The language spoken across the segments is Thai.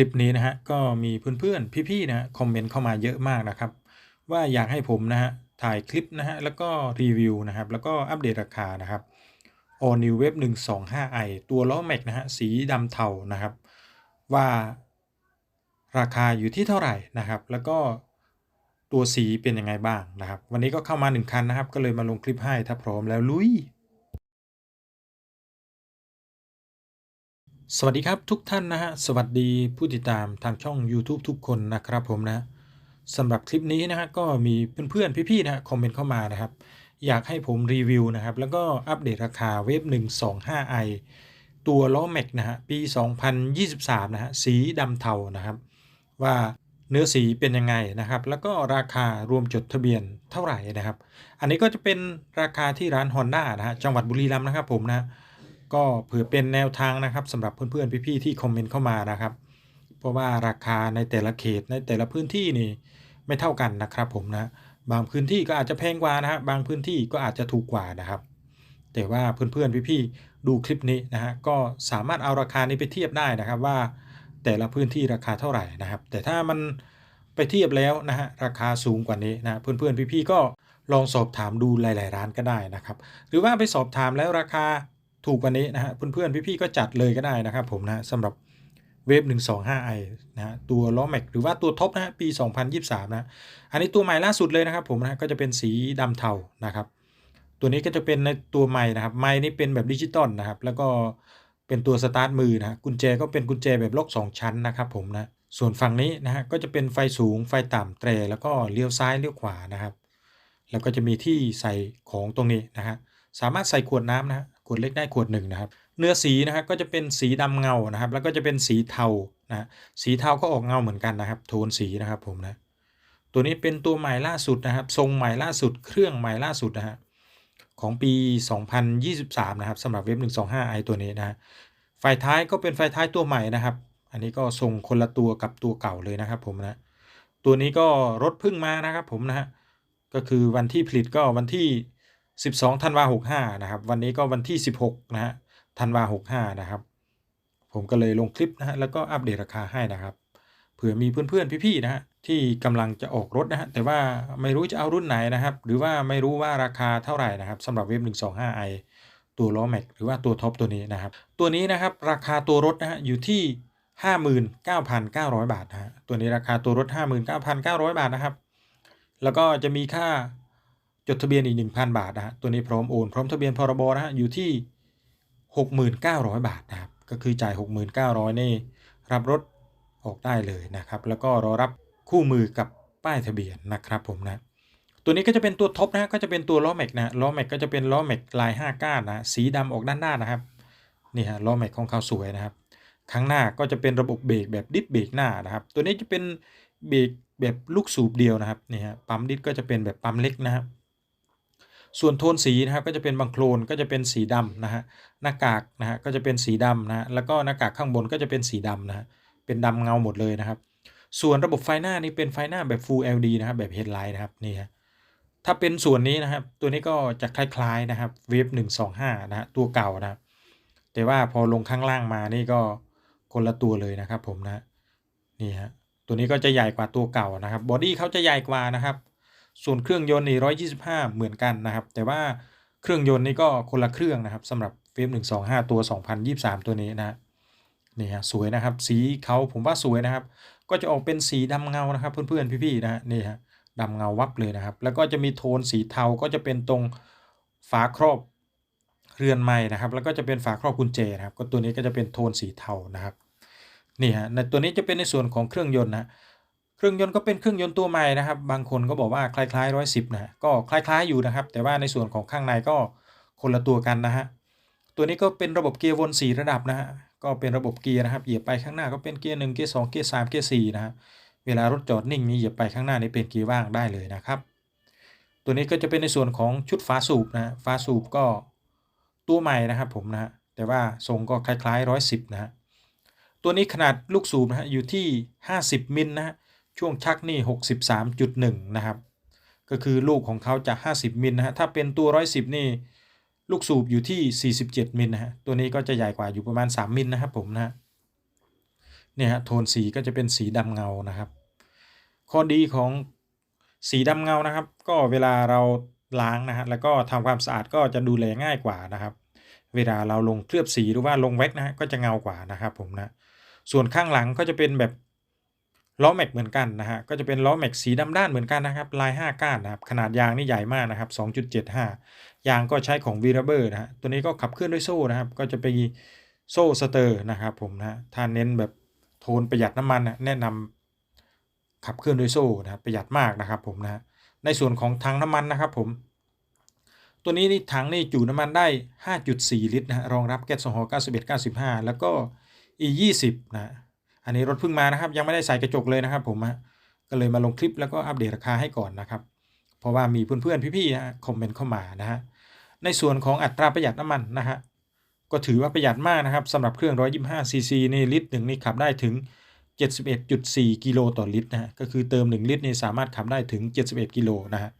ลิปนี้นะฮะก็มีเพื่อนๆพี่ๆนะฮะคอมเมนต์เข้ามาเยอะมากนะครับ ว่าอยากให้ผมนะฮะถ่ายคลิปนะฮะแล้วก็รีวิวนะครับแล้วก็อัปเดตราคานะครับ All New Wave 125i ตัวล้อแม็กนะฮะสีดำเทานะครับ ว่าราคาอยู่ที่เท่าไหร่นะครับ แล้วก็ตัวสีเป็นยังไงบ้างนะครับ วันนี้ก็เข้ามา 1 คันนะครับ ก็เลยมาลงคลิปให้ถ้าพร้อมแล้วลุย สวัสดีครับทุกท่านนะฮะสวัสดีผู้ติดตามทางช่อง YouTube ทุกคนนะครับผมนะสำหรับคลิปนี้นะฮะก็มีเพื่อนๆพี่ๆนะฮะคอมเมนต์เข้ามานะครับ อยากให้ผมรีวิวนะครับ แล้วก็อัปเดตราคาเวฟ 125i ตัวล้อแม็กนะฮะปี 2023 นะฮะสีดำเทานะครับ ว่าเนื้อสีเป็นยังไงนะครับ แล้วก็ราคารวมจดทะเบียนเท่าไหร่นะครับ อันนี้ก็จะเป็นราคาที่ร้าน Honda นะฮะจังหวัดบุรีรัมย์นะครับผมนะ ก็เผื่อเป็นแนวทางนะครับสำหรับเพื่อนๆพี่ๆที่คอมเมนต์เข้ามานะครับ เพราะว่าราคาในแต่ละเขตในแต่ละพื้นที่นี่ไม่เท่ากันนะครับผมนะบางพื้นที่ก็อาจจะแพงกว่านะฮะบางพื้นที่ก็อาจจะถูกกว่านะครับ แต่ว่าเพื่อนๆพี่ๆดูคลิปนี้นะฮะก็สามารถเอาราคานี้ไปเทียบได้นะครับว่าแต่ละพื้นที่ราคาเท่าไหร่นะครับ แต่ถ้ามันไปเทียบแล้วนะฮะราคาสูงกว่านี้นะเพื่อนๆพี่ๆก็ลองสอบถามดูหลาย ๆ ร้านก็ได้นะครับ หรือว่าไปสอบถามแล้วราคา ถูกกว่านี้นะฮะเพื่อนๆพี่ๆก็จัดเลยก็ได้นะครับผมนะสำหรับเวฟ 125i นะฮะตัวล้อแม็กหรือว่าตัวท็อปนะฮะปี 2023 นะอันนี้ตัวใหม่ล่าสุดเลยนะครับผมนะก็จะเป็นสีดำเทานะครับ ตัวนี้ก็จะเป็นในตัวใหม่นะครับไม้นี่เป็นแบบดิจิตอลนะครับแล้วก็เป็นตัวสตาร์ทมือนะกุญแจก็เป็นกุญแจแบบล็อก 2 ชั้นนะครับผมนะส่วนฝั่งนี้นะฮะก็จะเป็นไฟสูงไฟต่ำแตรแล้วก็เลี้ยวซ้ายเลี้ยวขวานะครับ แล้วก็จะมีที่ใส่ของตรงนี้นะฮะสามารถใส่ขวดน้ำนะ ขวดเล็กได้ขวดหนึ่งนะครับ เนื้อสีนะครับก็จะเป็นสีดำเงานะครับ แล้วก็จะเป็นสีเทานะสีเทาก็ออกเงาเหมือนกันนะครับ โทนสีนะครับผมนะตัวนี้เป็นตัวใหม่ล่าสุดนะครับ ทรงใหม่ล่าสุด เครื่องใหม่ล่าสุดนะฮะของปี 2023 นะครับสำหรับเว็บ 125i ตัวนี้นะฮะไฟท้ายก็เป็นไฟท้ายตัวใหม่นะครับ อันนี้ก็ทรงคนละตัวกับตัวเก่าเลยนะครับผมนะตัวนี้ก็รถเพึ่งมานะครับผมนะฮะก็คือวันที่ผลิตก็วันที่ 12ธันวา65นะครับ วันนี้ก็วันที่ 16นะฮะธันวา65นะครับ ผมก็เลยลงคลิปนะฮะแล้วก็อัปเดตราคาให้นะครับเผื่อมีเพื่อนๆพี่ๆนะฮะที่กำลังจะออกรถนะฮะแต่ว่าไม่รู้จะเอารุ่นไหนนะครับ หรือว่าไม่รู้ว่าราคาเท่าไหร่นะครับสำหรับเว็บ 125i ตัวล้อแม็กหรือว่าตัวท็อปตัวนี้นะครับ ตัวนี้นะครับราคาตัวรถนะฮะอยู่ที่ 59,900 บาทนะฮะตัวนี้ราคาตัวรถ 59,900 บาทนะครับ แล้วก็จะมีค่า จดทะเบียนอีก 1,000 บาทนะฮะตัวนี้พร้อมโอน พร้อมทะเบียนพรบนะฮะอยู่ที่ 6,900 บาทนะครับก็คือจ่าย 6,900นี่รับรถออกได้เลยนะครับ แล้วก็รอรับคู่มือกับป้ายทะเบียนนะครับผมนะตัวนี้ก็จะเป็นตัวท็อปนะก็จะเป็นตัวล้อแม็กนะล้อแม็กก็จะเป็นล้อแม็กลาย5ก้านนะสีดำออกด้านหน้านะครับนี่ฮะล้อแม็กของเขาสวยนะครับข้างหน้าก็จะเป็นระบบเบรกแบบดิสเบรกหน้านะครับ ตัวนี้จะเป็นเบรกแบบลูกสูบเดียวนะครับนี่ฮะปั๊มดิสก็จะเป็นแบบปั๊มเล็กนะครับ ส่วนโทนสีนะครับก็จะเป็นบางโคลนก็จะเป็นสีดำนะฮะหน้ากากนะฮะก็จะเป็นสีดำนะฮะแล้วก็หน้ากากข้างบนก็จะเป็นสีดำนะฮะเป็นดำเงาหมดเลยนะครับ ส่วนระบบไฟหน้านี่เป็นไฟหน้าแบบ Full LED นะครับแบบ Headlight นะครับนี่ฮะถ้าเป็นส่วนนี้นะครับ ตัวนี้ก็จะคล้ายๆนะครับเวฟ125นะฮะตัวเก่านะแต่ว่าพอลงข้างล่างมานี่ก็คนละตัวเลยนะครับผมนะนี่ฮะตัวนี้ก็จะใหญ่กว่าตัวเก่านะครับบอดี้เขาจะใหญ่กว่านะครับ ส่วนเครื่องยนต์นี่125 เหมือนกันนะครับ แต่ว่าเครื่องยนต์นี่ก็คนละเครื่องนะครับสำหรับเวฟ125 ตัว 2023 ตัวนี้นะนี่ฮะสวยนะครับ สีเขาผมว่าสวยนะครับ ก็จะออกเป็นสีดำเงานะครับ เพื่อนๆพี่ๆนะฮะนี่ฮะดำเงาวับเลยนะครับ แล้วก็จะมีโทนสีเทาก็จะเป็นตรงฝาครอบเรือนไม้นะครับ แล้วก็จะเป็นฝาครอบกุญแจนะครับ ก็ตัวนี้ก็จะเป็นโทนสีเทานะครับนี่ฮะในตัวนี้จะเป็นในส่วนของเครื่องยนต์นะ เครื่องยนต์ก็เป็นเครื่องยนต์ตัวใหม่นะครับ บางคนก็บอกว่าคล้ายๆร้อยสิบนะก็คล้ายๆอยู่นะครับ แต่ว่าในส่วนของข้างในก็คนละตัวกันนะฮะตัวนี้ก็เป็นระบบเกียร์วนสีระดับนะฮะก็เป็นระบบเกียร์นะครับเหยียบไปข้างหน้าก็เป็นเกียร์หนึ่งเกียร์สองเกียร์สามเกียร์สี่นะฮะเวลารถจอดนิ่งนี่เหยียบไปข้างหน้านี่เป็นเกียร์ว่างได้เลยนะครับ ตัวนี้ก็จะเป็นในส่วนของชุดฝาสูบนะฝาสูบก็ตัวใหม่นะครับผมนะฮะแต่ว่าทรงก็คล้ายๆร้อยสิบนะตัวนี้ขนาดลูกสูบนะฮะอยู่ที่ 50มิลนะฮะ ช่วงชักนี่ 63.1 นะครับ ก็คือลูกของเขาจะ50 มิลนะฮะ ถ้าเป็นตัว 110 นี่ ลูกสูบอยู่ที่ 47 มิลนะฮะ ตัวนี้ก็จะใหญ่กว่าอยู่ประมาณ 3 มิลนะครับผมนะฮะเนี่ยฮะ โทนสีก็จะเป็นสีดำเงานะครับ ข้อดีของสีดำเงานะครับ ก็เวลาเราล้างนะฮะ แล้วก็ทำความสะอาดก็จะดูแลง่ายกว่านะครับ เวลาเราลงเคลือบสีหรือว่าลงแว็กนะฮะ ก็จะเงากว่านะครับผมนะ ส่วนข้างหลังก็จะเป็นแบบ ล้อแม็กเหมือนกันนะฮะก็จะเป็นล้อแม็กสีดำด้านเหมือนกันนะครับลาย 5 ก้านนะครับขนาดยางนี่ใหญ่มากนะครับ2.75 ยางก็ใช้ของวีรเบอร์นะฮะตัวนี้ก็ขับเคลื่อนด้วยโซ่นะครับ ก็จะเป็นโซ่สเตอร์นะครับผมนะถ้าเน้นแบบโทนประหยัดน้ำมันนะแนะนำขับเคลื่อนด้วยโซ่นะครับประหยัดมากนะครับผมนะในส่วนของถังน้ำมันนะครับผม ตัวนี้นี่ถังนี่จุน้ำมันได้ 5.4 ลิตรนะฮะรองรับแก๊สโซฮอล์91 95 แล้วก็ e 20 นะ อันนี้รถเพิ่งมานะครับ ยังไม่ได้ใส่กระจกเลยนะครับ ผมก็เลยมาลงคลิปแล้วก็อัปเดตราคาให้ก่อนนะครับ เพราะว่ามีเพื่อนๆพี่ๆนะคอมเมนต์เข้ามานะฮะในส่วนของอัตราประหยัดน้ำมันนะฮะก็ถือว่าประหยัดมากนะครับสำหรับเครื่อง 125 ซีซีนี่ลิตรหนึ่งนี่ขับได้ถึง 71.4 กิโลต่อลิตรนะฮะก็คือเติม 1 ลิตรนี่สามารถขับได้ถึง 71 กิโลนะฮะ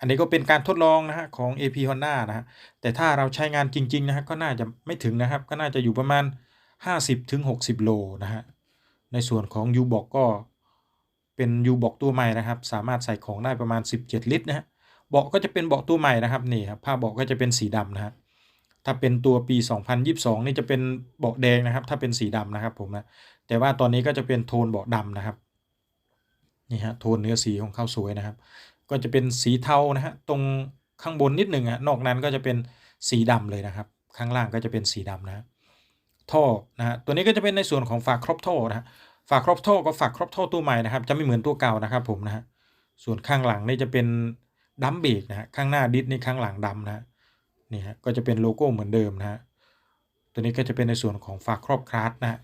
อันนี้ก็เป็นการทดลองนะฮะของ AP Honda นะฮะแต่ถ้าเราใช้งานจริงๆนะฮะก็น่าจะไม่ถึงนะครับ ก็น่าจะอยู่ประมาณ 50-60 โลนะฮะ ในส่วนของ U บอกก็เป็น U บอกตัวใหม่นะครับ สามารถใส่ของได้ประมาณ 17 ลิตรนะฮะเบาะก็จะเป็นเบาะตัวใหม่นะครับนี่ครับผ้าเบาะก็จะเป็นสีดำนะฮะถ้าเป็นตัวปี 2022 นี่จะเป็นเบาะแดงนะครับ ถ้าเป็นสีดำนะครับผมนะแต่ว่าตอนนี้ก็จะเป็นโทนเบาะดำนะครับนี่ฮะโทนเนื้อสีของเขาสวยนะครับ ก็จะเป็นสีเทานะฮะตรงข้างบนนิดหนึ่งอะนอกนั้นก็จะเป็นสีดำเลยนะครับ ข้างล่างก็จะเป็นสีดำนะ ท่อนะฮะตัวนี้ก็จะเป็นในส่วนของฝาครอบท่อนะฮะฝาครอบท่อกับฝาครอบท่อตัวใหม่นะครับ จะไม่เหมือนตัวเก่านะครับผมนะฮะส่วนข้างหลังนี่จะเป็นดัมเบรกนะฮะข้างหน้าดิสนี่ข้างหลังดำนะฮะนี่ฮะก็จะเป็นโลโก้เหมือนเดิมนะฮะตัวนี้ก็จะเป็นในส่วนของฝาครอบคลาสนะฮะ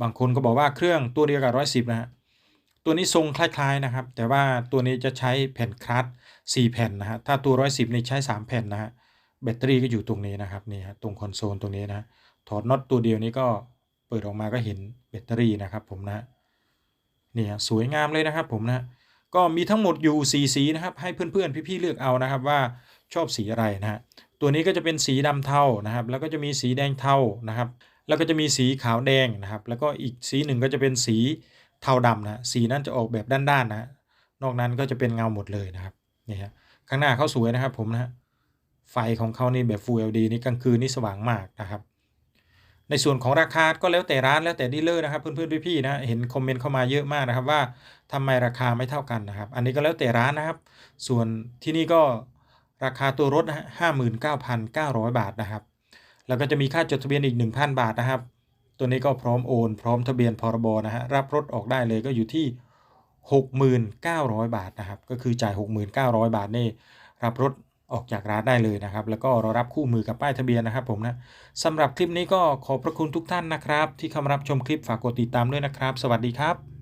บางคนก็บอกว่าเครื่องตัวเดียวกับร้อยสิบนะฮะตัวนี้ทรงคล้ายๆนะครับ แต่ว่าตัวนี้จะใช้แผ่นคลาส4แผ่นนะฮะถ้าตัวร้อยสิบนี่ใช้3แผ่นนะฮะแบตเตอรี่ก็อยู่ตรงนี้นะครับนี่ฮะตรงคอนโซลตรงนี้นะ ถอดน็อตตัวเดียวนี้ก็เปิดออกมาก็เห็นแบตเตอรี่นะครับผมนะนี่สวยงามเลยนะครับผมนะก็มีทั้งหมดอยู่สีสีนะครับให้เพื่อนๆพี่ๆเลือกเอานะครับว่าชอบสีอะไรนะฮะตัวนี้ก็จะเป็นสีดำเทานะครับ แล้วก็จะมีสีแดงเทานะครับ แล้วก็จะมีสีขาวแดงนะครับ แล้วก็อีกสีหนึ่งก็จะเป็นสีเทาดำนะสีนั้นจะออกแบบด้านๆนะนอกนั้นก็จะเป็นเงาหมดเลยนะครับนี่ฮะข้างหน้าเขาสวยนะครับผมนะไฟของเขานี่แบบ Full LED นี่กลางคืนนี่สว่างมากนะครับ ในส่วนของราคาก็แล้วแต่ร้านแล้วแต่ดีลเลอร์นะครับเพื่อนๆพี่ๆนะเห็นคอมเมนต์เข้ามาเยอะมากนะครับว่าทำไมราคาไม่เท่ากันนะครับ อันนี้ก็แล้วแต่ร้านนะครับ ส่วนที่นี่ก็ราคาตัวรถห้าหมื่นเก้าพันเก้าร้อยบาทนะครับ แล้วก็จะมีค่าจดทะเบียนอีก1,000บาทนะครับ ตัวนี้ก็พร้อมโอน พร้อมทะเบียนพรบนะฮะรับรถออกได้เลยก็อยู่ที่6,900บาทนะครับ ก็คือจ่าย6,900บาทนี่รับรถ ออกจากร้านได้เลยนะครับ แล้วก็รอรับคู่มือกับป้ายทะเบียนนะครับผมนะสำหรับคลิปนี้ก็ขอบพระคุณทุกท่านนะครับ ที่เข้ามารับชมคลิปฝากกดติดตามด้วยนะครับ สวัสดีครับ